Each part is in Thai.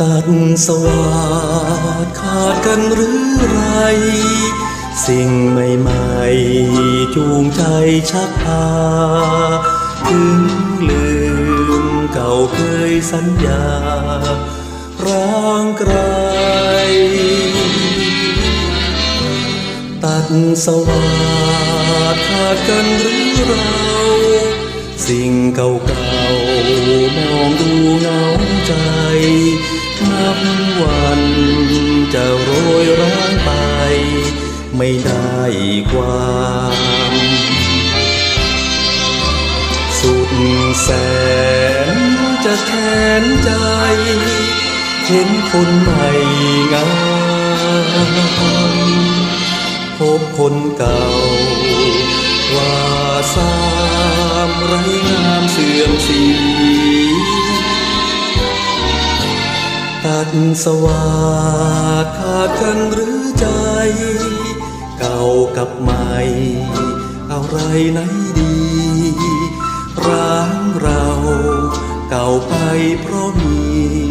ตัดสวาดขาดกันหรือไร สิ่งใหม่ๆจูงใจชักพาถึงลืมเก่าเคยสัญญา ร้างไกล ตัดสวาดขาดกันหรือเรา สิ่งเก่าๆมองดูเงาใจ นับวันจะโรยร้างไป ไม่ได้ความสุดแสนจะแทนใจ เห็นคนใหม่งามพบคนเก่า ว่าสามไรงามเสื่อมสี ตัดสวาดขาดกันหรือใจ เก่ากับใหม่ อะไรไหนดี ร้างเรา เก่าไปเพราะมี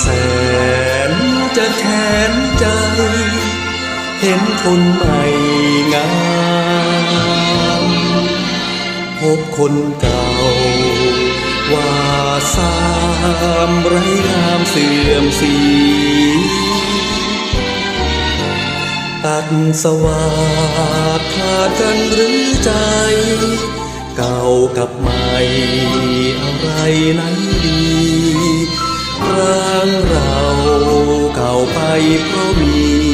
แสนจะแทนใจ เห็นคนใหม่งาม พบคนเก่า ว่าสามไรงามเสื่อมสีตัดสวาขาดกันหรือใจ เก่ากับใหม่อะไรไหนดีางเราเก่าไปเพราะมี